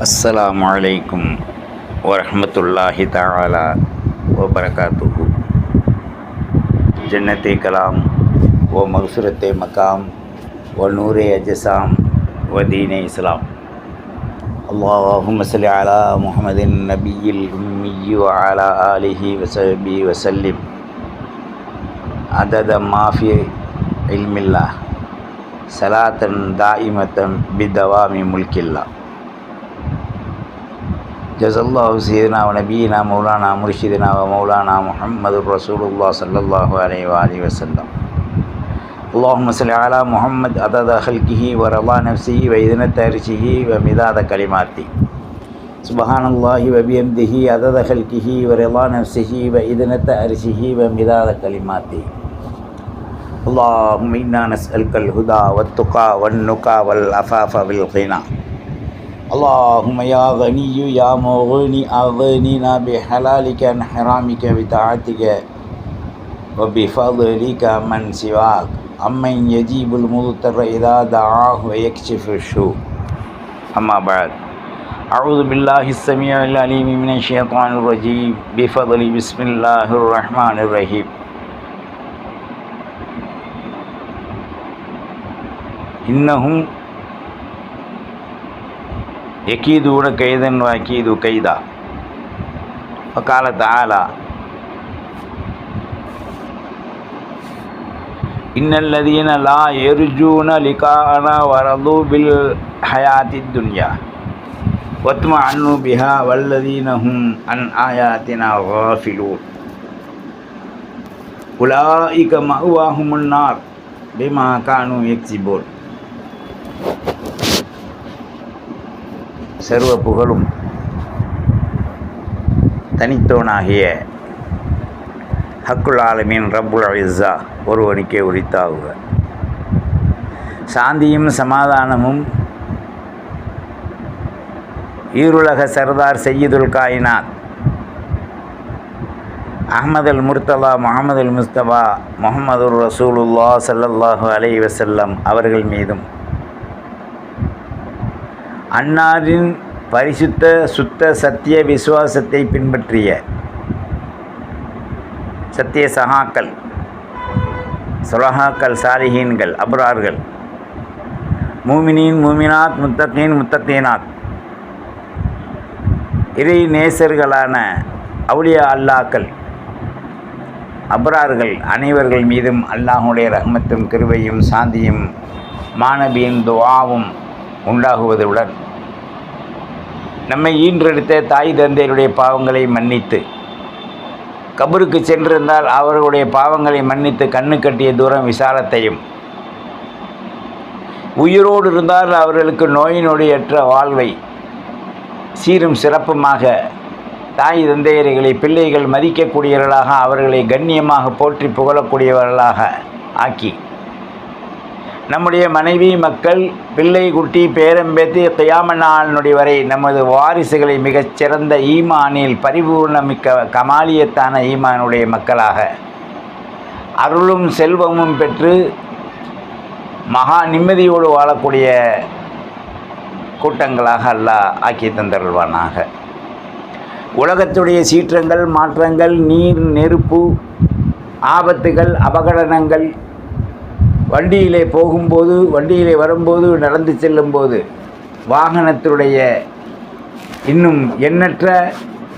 السلام عليكم ورحمة الله تعالى وبركاته. جنة كلام ومغسرة مقام ونور أجسام ودين إسلام. اللهم صل على محمد النبي الأمي وعلى آله وصحبه وسلم. عدد ما في علم الله. صلاة دائمة بدوام ملك الله. جزا الله سيدنا ونبينا مولانا مرشدنا ومولانا محمد رسول الله صلى الله عليه وآله وسلم. اللهم صل على محمد عدد خلقه ورضا نفسه وإذنة عرشه ومداد كلماته. سبحان الله وبحمده عدد خلقه ورضا نفسه وإذنة عرشه ومداد كلماته. اللهم إنا نسألك الهدى والتقى والنقى والعفاف والغنى. اللهم يا غني يا مغني أغننا بحلالك عن حرامك بطاعتك وبفضلك من سواك. أمن يجيب المضطر إذا دعاه ويكشف السوء. أما بعد أعوذ بالله السميع العليم من الشيطان الرجيم. بفضل بسم الله الرحمن الرحيم. إنهم يكيدون كيدا وأكيد كيدا وقال تعالى إن الذين لا يرجون لقاءنا ورضوا بالحياة الدنيا واطمعنوا بها والذين هم عن آياتنا غافلون أولئك مأواهم النار بما كانوا يكسبون சர்வ புகழும் தனித்தோனாகிய ஹக்குல் ஆலமீன் ரப்புல் அலிசா ஒருவனுக்கே உரித்தாகுக. சாந்தியும் சமாதானமும் ஈருலக சர்தார் செய்யுதுல் காயினாத் அஹமது அல் முர்த்தலா முகமது அல் முஸ்தபா முகமது ரசூலுல்லா சல்லல்லாஹு அலை வசல்லம் அவர்கள் மீதும் அன்னாரின் பரிசுத்த சுத்த சத்திய விசுவாசத்தை பின்பற்றிய சத்திய சகாக்கள் சுலஹாக்கள் சாலிஹீன்கள் அப்ரார்கள் மூமினின் மூமினாத் முத்தகீன் முத்தகீனாத் இறை நேசர்களான அவுளியா அல்லாக்கள் அப்ரார்கள் அனைவர்கள் மீதும் அல்லாஹுடைய ரஹமத்தும் கிருவையும் சாந்தியும் மாணவியின் துவாவும் உண்டாகுவதுடன் நம்மை ஈன்றெடுத்த தாய் தந்தையருடைய பாவங்களை மன்னித்து கபருக்கு சென்றிருந்தால் அவர்களுடைய பாவங்களை மன்னித்து கண்ணு கட்டிய தூரம் விசாலத்தையும் உயிரோடு இருந்தால் அவர்களுக்கு நோயினொடியற்ற வாழ்வை சீரும் சிறப்புமாக தாய் தந்தையர்களை பிள்ளைகள் மதிக்கக்கூடியவர்களாக அவர்களை கண்ணியமாக போற்றி புகழக்கூடியவர்களாக ஆக்கி நம்முடைய மனைவி மக்கள் பிள்ளை குட்டி பேரம்பேத்தி கியாமனாளினுடைய வரை நமது வாரிசுகளை மிகச்சிறந்த ஈமானில் பரிபூர்ணமிக்க கமாலியத்தான ஈமானுடைய மக்களாக. அருளும் செல்வமும் பெற்று மகா நிம்மதியோடு வாழக்கூடிய கூட்டங்களாக அல்லாஹ் ஆக்கி தந்தருள்வானாக. உலகத்துடைய சீற்றங்கள் மாற்றங்கள் நீர் நெருப்பு ஆபத்துகள் அபகடனங்கள் வண்டியிலே போகும்போது வண்டியிலே வரும்போது நடந்து செல்லும்போது வாகனத்துடைய இன்னும் எண்ணற்ற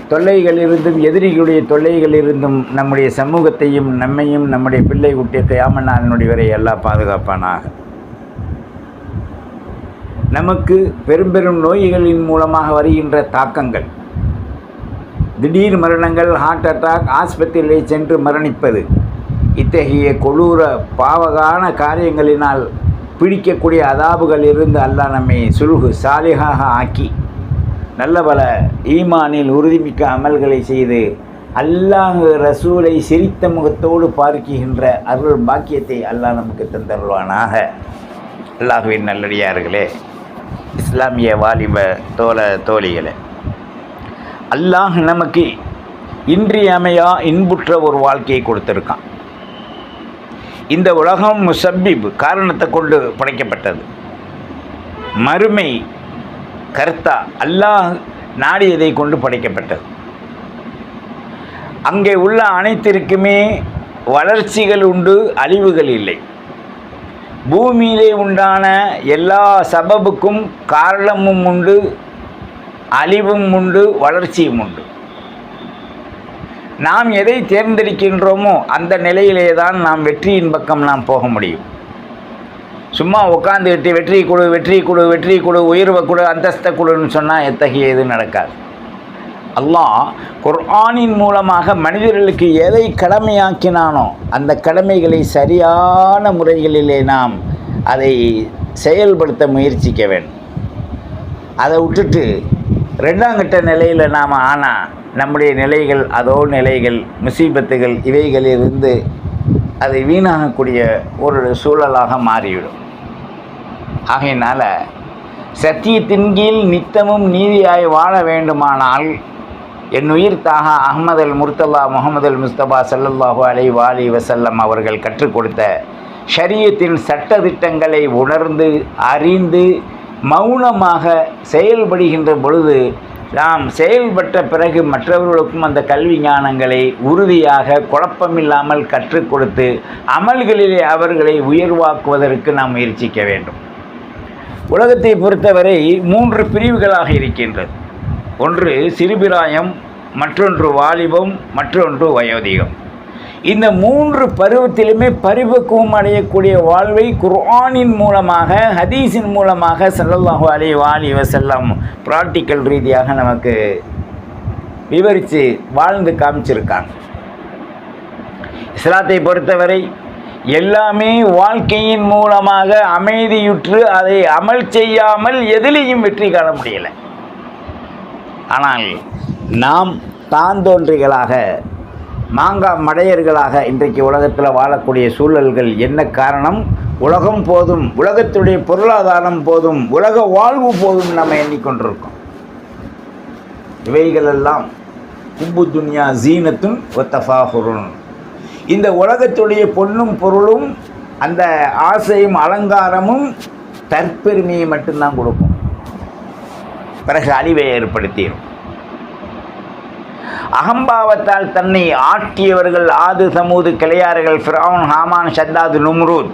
தொல்லைகளிலிருந்தும் எதிரிகளுடைய தொல்லைகளிலிருந்தும் நம்முடைய சமூகத்தையும் நம்மையும் நம்முடைய பிள்ளை குட்டிய கயாமண்ணானுடைய வரை எல்லாம் பாதுகாப்பானாக. நமக்கு பெரும் பெரும் நோய்களின் மூலமாக வருகின்ற தாக்கங்கள். திடீர் மரணங்கள் ஹார்ட் அட்டாக் ஆஸ்பத்திரியிலே சென்று மரணிப்பது. இத்தகைய கொடூர பாவகான காரியங்களினால் பிடிக்கக்கூடிய அதாபுகள் இருந்து அல்லாஹ் நம்மை சுழுகு சாலிகாக ஆக்கி நல்ல பல ஈமானில் உறுதிமிக்க அமல்களை செய்து அல்லாஹ் ரசூலை சிரித்த முகத்தோடு பார்க்கின்ற அருள் பாக்கியத்தை அல்லாஹ் நமக்கு தந்தருள்வானாக. அல்லாஹுவின் நல்லடியார்களே இஸ்லாமிய வாலிப தோழ தோழிகளே அல்லாஹ் நமக்கு இன்றியமையா இன்புற்ற ஒரு வாழ்க்கையை கொடுத்துருக்கான். இந்த உலகம் முசப்பிப் காரணத்தை கொண்டு படைக்கப்பட்டது மறுமை கர்த்தா அல்லாஹ் நாடியதை கொண்டு படைக்கப்பட்டது அங்கே உள்ள அனைத்திற்குமே வளர்ச்சிகள் உண்டு அழிவுகள் இல்லை. பூமியிலே உண்டான எல்லா சபபுக்கும் காரணமும் உண்டு அழிவும் உண்டு வளர்ச்சியும் உண்டு. நாம் எதை தேர்ந்தெடுக்கின்றோமோ அந்த நிலையிலே தான் நாம் வெற்றியின் பக்கம் நாம் போக முடியும். சும்மா உட்காந்துக்கிட்டு வெற்றி கொடு வெற்றி கொடு வெற்றி கொடு உயர்வை கொடு அந்தஸ்த குழுன்னு சொன்னால் எத்தகைய இது நடக்காது. அல்லாஹ் குர்ஆனின் மூலமாக மனிதர்களுக்கு எதை கடமையாக்கினானோ அந்த கடமைகளை சரியான முறைகளிலே நாம் அதை செயல்படுத்த முயற்சிக்க வேண்டும். அதை விட்டுட்டு ரெண்டாம் கட்ட நிலையில் நாம் ஆனால் நம்முடைய நிலைகள் அதோ நிலைகள் முசீபத்துகள் இவைகளிலிருந்து அதை வீணாகக்கூடிய ஒரு சூழலாக மாறிவிடும். ஆகையினால் சத்தியத்தின் கீழ் நித்தமும் நீதியாய் வாழ வேண்டுமானால் என் உயிர் தாக அகமது அல் முர்த்தல்லா முகமது அல் முஸ்தபா சல்லல்லாஹு அலை வாலி வசல்லம் அவர்கள் கற்றுக் கொடுத்த ஷரியத்தின் சட்டதிட்டங்களை உணர்ந்து அறிந்து மௌனமாக செயல்படுகின்ற பொழுது நாம் செயல்பட்ட பிறகு மற்றவர்களுக்கும் அந்த கல்வி ஞானங்களை உறுதியாக குழப்பமில்லாமல் கற்றுக் கொடுத்து அமல்களிலே அவர்களை உயர்வாக்குவதற்கு நாம் முயற்சிக்க வேண்டும். உலகத்தை பொறுத்தவரை மூன்று பிரிவுகளாக இருக்கின்றது. ஒன்று சிறுபிராயம் மற்றொன்று வாலிபம் மற்றொன்று வயோதிகம். இந்த மூன்று பருவத்திலுமே பரிபக்குவம் அடையக்கூடிய வாழ்வை குர்ஆனின் மூலமாக ஹதீஸின் மூலமாக ஸல்லல்லாஹு அலி வாலி வசல்லம் ப்ராக்டிக்கல் ரீதியாக நமக்கு விவரித்து வாழ்ந்து காமிச்சிருக்காங்க. இஸ்லாத்தை பொறுத்தவரை எல்லாமே வாழ்க்கையின் மூலமாக அமைதியுற்று அதை அமல் செய்யாமல் எதிலையும் வெற்றி காண முடியலை. ஆனால் நாம் தாந்தோன்றிகளாக மாங்காய் மடையர்களாக இன்றைக்கு உலகத்தில் வாழக்கூடிய சூழல்கள் என்ன காரணம்? உலகம் போதும் உலகத்துடைய பொருளாதாரம் போதும் உலக வாழ்வு போதும் நம்ம எண்ணிக்கொண்டிருக்கோம். இவைகளெல்லாம் கும்பு துன்யா ஜீனத்துன் ஒத்தஃபாஹுருன் இந்த உலகத்துடைய பொண்ணும் பொருளும் அந்த ஆசையும் அலங்காரமும் தற்பெருமையை மட்டும்தான் கொடுக்கும். பிறகு அழிவை ஏற்படுத்திடும் அகம்பாவத்தால் தன்னை ஆட்டியவர்கள் ஆது சமூது கிளையாறுகள் ஃபிரௌன் ஹாமான் ஷத்தாது நும்ரூத்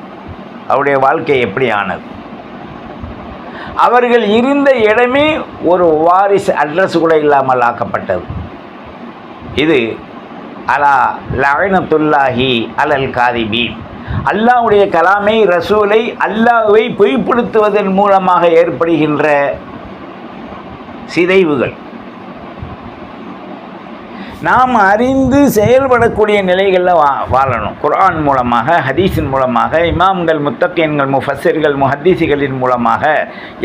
அவருடைய வாழ்க்கை எப்படி ஆனது அவர்கள் இருந்த இடமே ஒரு வாரிஸ் அட்ரஸ் கூட இல்லாமல் ஆக்கப்பட்டது. இது அலா லயனத்துல்லாஹி அலல் காதிபீன். அல்லாஹ்வுடைய கலாமை ரசூலை அல்லாவை பொய்ப்படுத்துவதன் மூலமாக ஏற்படுகின்ற சிதைவுகள். நாம் அறிந்து செயல்படக்கூடிய நிலைகளில் வா வாழணும். குரான் மூலமாக ஹதீஸின் மூலமாக இமாம்கள் முத்தக்கியன்கள் முஃபஸர்கள் முஹத்தீசிகளின் மூலமாக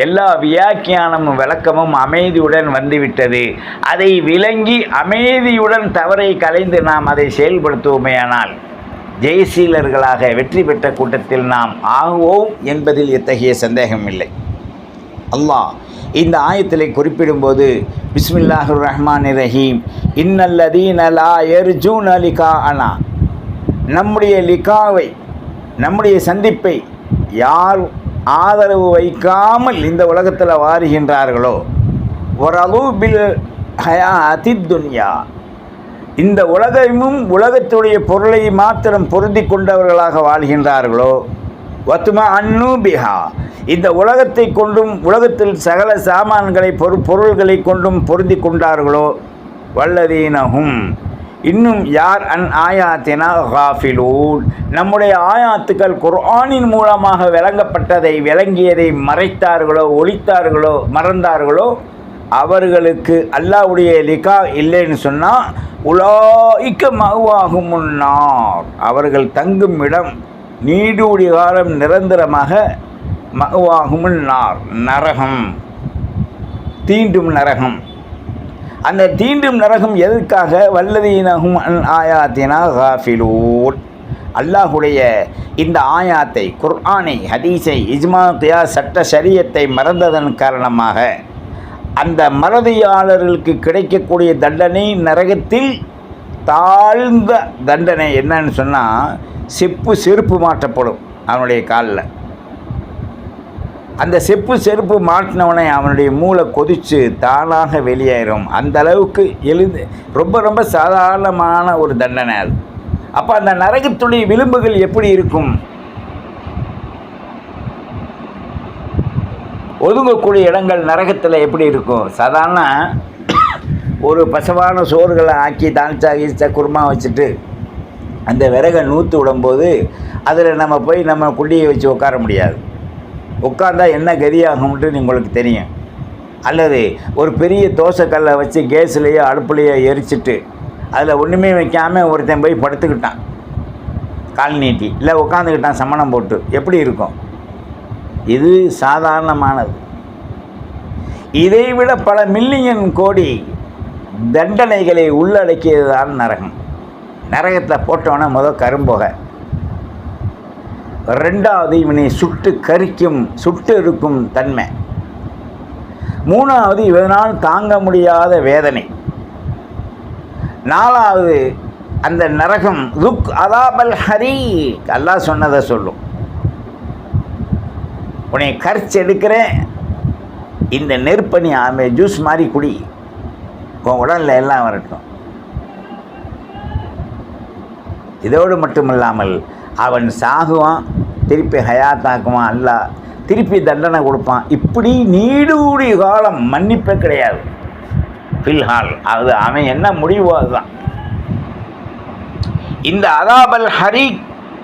எல்லா வியாக்கியானமும் விளக்கமும் அமைதியுடன் வந்துவிட்டது. அதை விளங்கி அமைதியுடன் தவறை கலைந்து நாம் அதை செயல்படுத்துவோமேயானால் ஜெயசீலர்களாக வெற்றி பெற்ற கூட்டத்தில் நாம் ஆகுவோம் என்பதில் எத்தகைய சந்தேகம் இல்லை அல்லாஹ் இந்த ஆயத்திலே குறிப்பிடும்போது பிஸ்மில்லாஹுர் ரஹ்மான் ரஹீம் இன்னல்லதீன லா எர்ஜூன் அலிகா அனா நம்முடைய லிகாவை நம்முடைய சந்திப்பை யார் ஆதரவு வைக்காமல் இந்த உலகத்தில் வாருகின்றார்களோ ஒரு ஹயா அதி துன்யா. இந்த உலகமும் உலகத்துடைய பொருளை மாத்திரம் பொருந்தி கொண்டவர்களாக வாழ்கின்றார்களோ வத்துமா அன்னு பிஹா இந்த உலகத்தை கொண்டும் உலகத்தில் சகல சாமான்களை பொரு பொருள்களை கொண்டும் பொருந்தி கொண்டார்களோ? வல்லதீனஹும். இன்னும் யார் அன் ஆயாத்தினா ஹாஃபிலூன் நம்முடைய ஆயாத்துக்கள் குர்ஆனின் மூலமாக விளங்கப்பட்டதை விளங்கியதை மறைத்தார்களோ ஒழித்தார்களோ மறந்தார்களோ? அவர்களுக்கு அல்லாவுடைய லிகா இல்லைன்னு சொன்னால் உலாய்க்க மகுவாகும் முன்னார் அவர்கள் தங்கும் இடம் நீடூடி காலம் நிரந்தரமாக மகுவாகும் நார் நரகம். தீண்டும் நரகம். அந்த தீண்டும் நரகம் எதற்காக? வல்லதீனகும் அன் ஆயாத்தினா காஃபிலூன். அல்லாஹுடைய இந்த ஆயாத்தை குர்ஆனை ஹதீஸை இஜ்மா தியா சட்ட சரியத்தை மறந்ததன் காரணமாக அந்த மறதியாளர்களுக்கு கிடைக்கக்கூடிய தண்டனை நரகத்தில் தாழ்ந்த தண்டனை என்னன்னு சொன்னால் செப்பு செருப்பு மாற்றப்படும் அவனுடைய காலில். அந்த செப்பு செருப்பு மாட்டினவனே அவனுடைய மூளை கொதித்து தானாக வெளியேறும். அந்த அளவுக்கு எழுந்து ரொம்ப ரொம்ப சாதாரணமான ஒரு தண்டனை அது. அப்போ அந்த நரகத்துடைய விளிம்புகள் எப்படி இருக்கும்? ஒதுங்கக்கூடிய இடங்கள் நரகத்தில் எப்படி இருக்கும்? சாதாரண ஒரு பசவான சோறுகளை ஆக்கி தாழ்ச்சா கீழ்ச்சா குருமா வச்சுட்டு அந்த விறகை நூற்று விடும்போது அதில் நம்ம போய் நம்ம குள்ளியை வச்சு உட்கார முடியாது. உட்காந்தா என்ன கதியாகும்ட்டு உங்களுக்கு தெரியும். அல்லது ஒரு பெரிய தோசைக்கல்லை வச்சு கேஸ்லேயோ அடுப்புலையோ எரிச்சிட்டு அதில் ஒன்றுமே வைக்காமல் ஒருத்தன் போய் படுத்துக்கிட்டான். கால் நீட்டி இல்லை உட்காந்துக்கிட்டான் சமணம் போட்டு. எப்படி இருக்கும்? இது சாதாரணமானது. இதைவிட பல மில்லியன் கோடி தண்டனைகளை உள்ளடக்கியது தான் நரகம். நரகத்தில் போட்டோன்னே முதல் கரும்புகை. ரெண்டாவது இவனை சுட்டு கரிக்கும் சுட்டு இருக்கும் தன்மை. மூணாவது இவனால் தாங்க முடியாத வேதனை. நாலாவது அந்த நரகம் லுக் அதாபல் ஹரி அல்லாஹ் சொன்னதை சொல்லும். உன்னை கரிச்சு எடுக்கிறேன் இந்த நெருப்பணி ஆமை ஜூஸ் மாதிரி குடி. உன் உடலில் எல்லாம் வரட்டும். இதோடு மட்டுமில்லாமல் அவன் சாகுவான் திருப்பி ஹயாத்தாக்குவான் அல்ல திருப்பி தண்டனை கொடுப்பான். இப்படி நீடூடி காலம் மன்னிப்பே கிடையாது. ஃபில்ஹால் அது அவன் என்ன முடிவோ அதுதான். இந்த அதாபல் ஹரி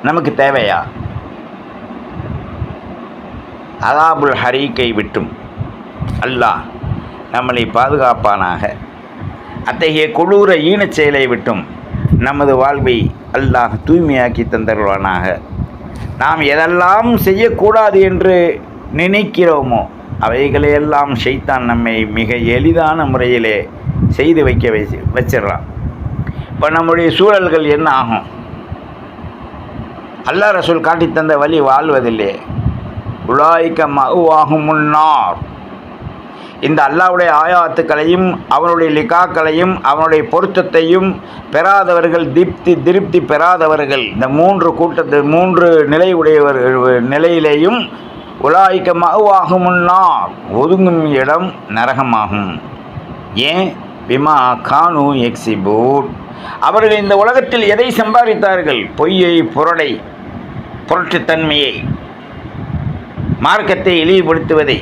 நமக்கு தேவையா? அதாபுல் ஹரீக்கை விட்டும். அல்லாஹ் நம்மளை பாதுகாப்பானாக. அத்தகைய கொடூர ஈனச் செயலை விட்டும். நமது வாழ்வை அல்லாஹ் தூய்மையாக்கி தந்தருவானாக நாம் எதெல்லாம் செய்யக்கூடாது என்று நினைக்கிறோமோ அவைகளையெல்லாம் ஷைத்தான் நம்மை மிக எளிதான முறையிலே செய்து வைக்க வச்சு வச்சிடறான். இப்போ நம்முடைய சூழல்கள் என்ன ஆகும்? அல்லாஹ் ரசூல் காட்டித் தந்த வழி வாழ்வதில்லை. உலாய்க்க மகுவாகும் முன்னார் இந்த அல்லாவுடைய ஆயாத்துக்களையும் அவனுடைய லிகாக்களையும் அவனுடைய பொருத்தத்தையும் பெறாதவர்கள் திருப்தி திருப்தி பெறாதவர்கள். இந்த மூன்று கூட்டத்து மூன்று நிலை உடையவர் நிலையிலேயும் உலாய்க்க மகுவாகும் ஒதுங்கும் இடம் நரகமாகும். ஏன்? பிமா கானு எக்ஸிபூட் அவர்கள் இந்த உலகத்தில் எதை சம்பாதித்தார்கள்? பொய்யை புரடை புரட்டுத்தன்மையை மார்க்கத்தை இழிவுபடுத்துவதை.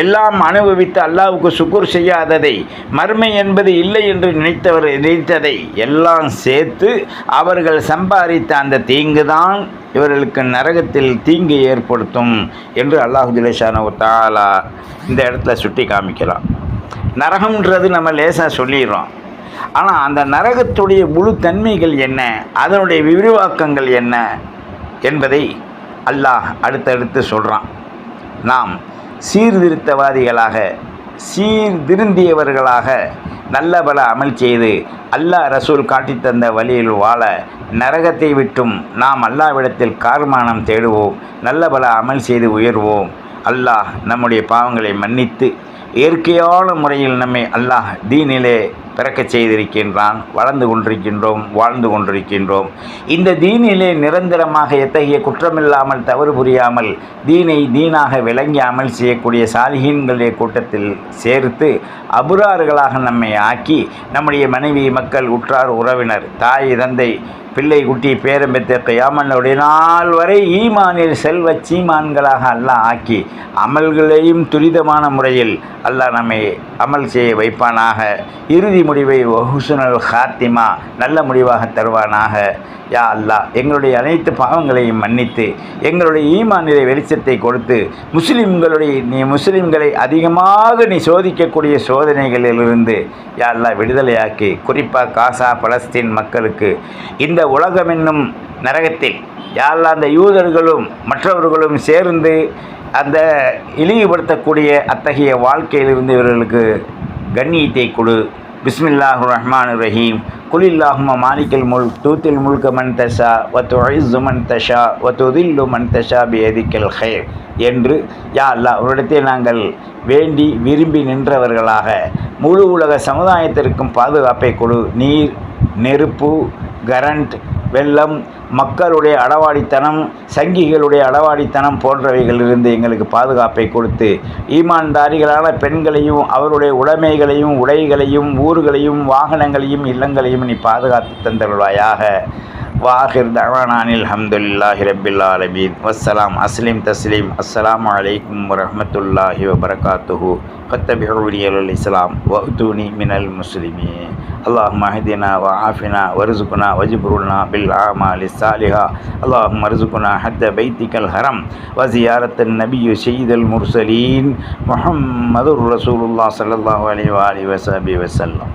எல்லாம் அனுபவித்து அல்லாவுக்கு சுக்குர் செய்யாததை மர்மை என்பது இல்லை என்று நினைத்தவர் நினைத்ததை எல்லாம் சேர்த்து அவர்கள் சம்பாதித்த அந்த தீங்கு தான் இவர்களுக்கு நரகத்தில் தீங்கு ஏற்படுத்தும் என்று அல்லாஹு ஜிலேஷான தாலா இந்த இடத்துல சுட்டி காமிக்கலாம் நரகம்ன்றது நம்ம லேசாக சொல்லிடுறோம். ஆனால் அந்த நரகத்துடைய முழு தன்மைகள் என்ன? அதனுடைய விரிவாக்கங்கள் என்ன? என்பதை அல்லாஹ் அடுத்தடுத்து சொல்கிறான் நாம் சீர்திருத்தவாதிகளாக சீர்திருந்தியவர்களாக நல்ல பல அமல் செய்து அல்லாஹ் ரசூல் காட்டித்தந்த வழியில் வாழ நரகத்தை விட்டும் நாம் அல்லாவிடத்தில் கார்மானம் தேடுவோம் நல்ல பல அமல் செய்து உயர்வோம். அல்லாஹ் நம்முடைய பாவங்களை மன்னித்து இயற்கையான முறையில் நம்மை அல்லாஹ் தீனிலே பிறக்கச் செய்திருக்கின்றான் வளர்ந்து கொண்டிருக்கின்றோம் வாழ்ந்து கொண்டிருக்கின்றோம். இந்த தீனிலே நிரந்தரமாக எத்தகைய குற்றமில்லாமல் தவறு புரியாமல் தீனை தீனாக விளங்கி அமல் செய்யக்கூடிய சாலிகீன்களுடைய கூட்டத்தில் சேர்த்து அபுராறுகளாக நம்மை ஆக்கி நம்முடைய மனைவி மக்கள் உற்றார் உறவினர் தாய் தந்தை பிள்ளை குட்டி பேரம் பெற்ற கையாமனுடைய நாள் வரை ஈமானில் செல்வ சீமான்களாக அல்லாஹ் ஆக்கி அமல்களையும் துரிதமான முறையில் அல்லாஹ் நம்மை அமல் செய்ய வைப்பானாக. இறுதி முடிவை ஹுசுனல் ஹாத்திமா நல்ல முடிவாக தருவானாக. யா அல்லாஹ் எங்களுடைய அனைத்து பாவங்களையும் மன்னித்து எங்களுடைய ஈமானிலை வெளிச்சத்தை கொடுத்து முஸ்லிம்களுடைய நீ முஸ்லிம்களை அதிகமாக நீ சோதிக்கக்கூடிய சோதனைகளிலிருந்து யா அல்லாஹ் விடுதலையாக்கி குறிப்பாக காசா பலஸ்தீன் மக்களுக்கு இந்த உலகம் என்னும் நரகத்தில் யாரெல்லாம் அந்த யூதர்களும் மற்றவர்களும் சேர்ந்து அந்த இழிவுபடுத்தக்கூடிய அத்தகைய வாழ்க்கையிலிருந்து இவர்களுக்கு கண்ணியத்தை கொடு. பிஸ்மில்லாஹு ரஹ்மான் ரஹீம் குலில்லாஹும மாலிக்கல் முல் தூத்தில் முல்க மன் தஷா வத்து ஐசு மன் தஷா வத்துதில்லு மன் தஷா பியதிக்கல் ஹே என்று யா அவரிடத்தை அவரிடத்தில் நாங்கள் வேண்டி விரும்பி நின்றவர்களாக முழு உலக சமுதாயத்திற்கும் பாதுகாப்பை கொடு. நீர் நெருப்பு கரண்ட் வெள்ளம் மக்களுடைய அடவாடித்தனம் சங்கிகளுடைய அடவாடித்தனம் போன்றவைகளிலிருந்து எங்களுக்கு பாதுகாப்பை கொடுத்து ஈமான்தாரிகளான பெண்களையும் அவருடைய உடைமைகளையும் உடைகளையும் ஊர்களையும் வாகனங்களையும் இல்லங்களையும் நீ பாதுகாத்து தந்தருள்வாயாக. وآخر دعوانا عن الحمد لله رب العالمين. والسلام أسلم تسليم. السلام عليكم ورحمة الله وبركاته. فاتبعوا لي الإسلام وأتوني من المسلمين. اللهم اهدنا وعافنا وارزقنا وجبرنا بالأعمال الصالحة. اللهم ارزقنا حد بيتك الحرم وزيارة النبي سيد المرسلين محمد رسول الله صلى الله عليه وآله وسلم.